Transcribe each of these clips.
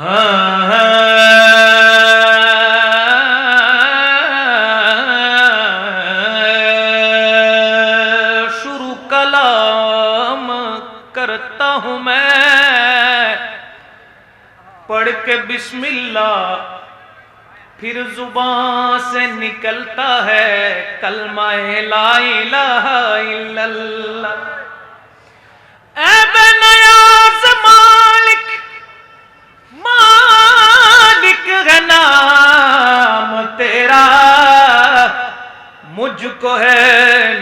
ہاں، شروع کلام کرتا ہوں میں۔ پڑھ کے بسم اللہ پھر زبان سے نکلتا ہے، کلمہ لا الہ الا اللہ۔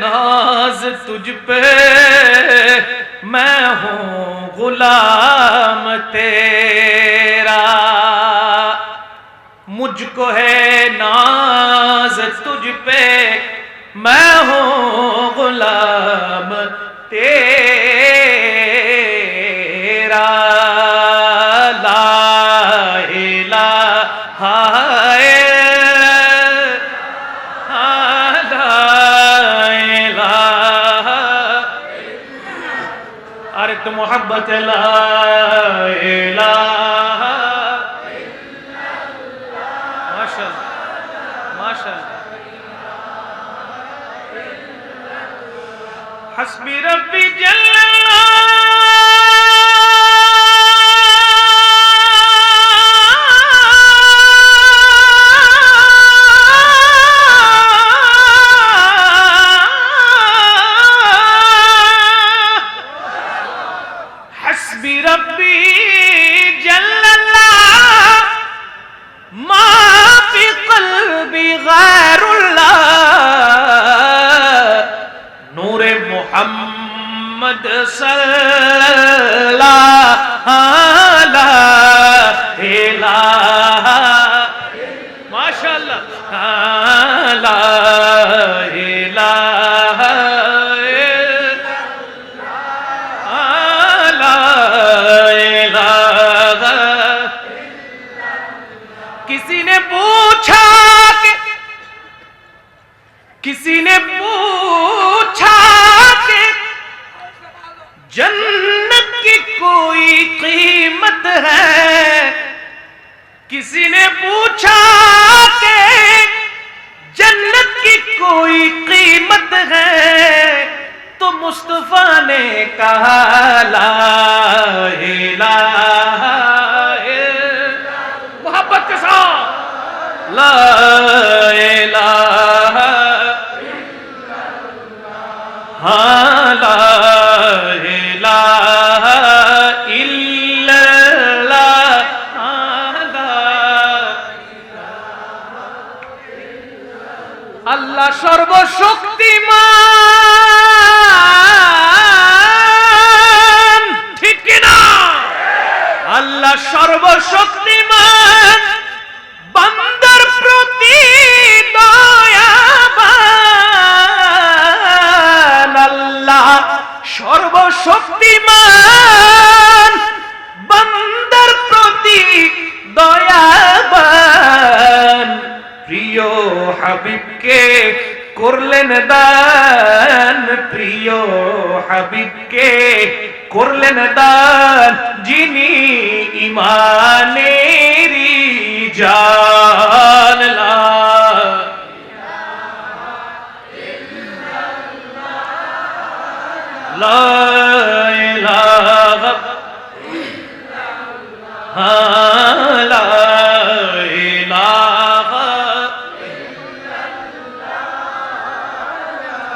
ناز تجھ پہ، میں ہوں غلام تیرا۔ مجھ کو ہے ناز تجھ پہ، میں ہوں একটু মোহাব্বত حسبي ربي جل মোহাম্মদ সাল্লাহ মাশাল্লাহ بند ہے۔ کسی نے پوچھا کہ جنت کی کوئی قیمت ہے؟ تو مصطفیٰ نے کہا، لا الہ محبت کے ساتھ۔ لا الہ ہاں۔ আল্লাহ দান প্রিয় হাবিবকে করলেন দান যিনি ইমানেরি জানলা। লা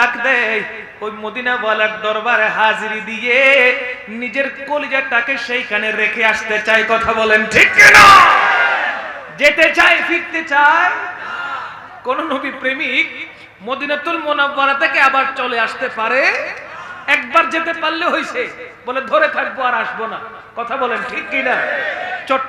ডাক দেয়, ওই মদিনাওয়ালার দরবারে হাজিরি দিয়ে নিজের কলিজাটাকে সেইখানে রেখে আসতে চাই কথা বলেন ঠিক কিনা? যেতে চায়, ফিরতে চায়। কোন নবী প্রেমিক মদিনাতুল মোনাব্বারা থেকে আবার চলে আসতে পারে। একবার যেতে পারলে হইছে, বলে ধরে থাকব আর আসব না। কথা বলেন ঠিক কিনা?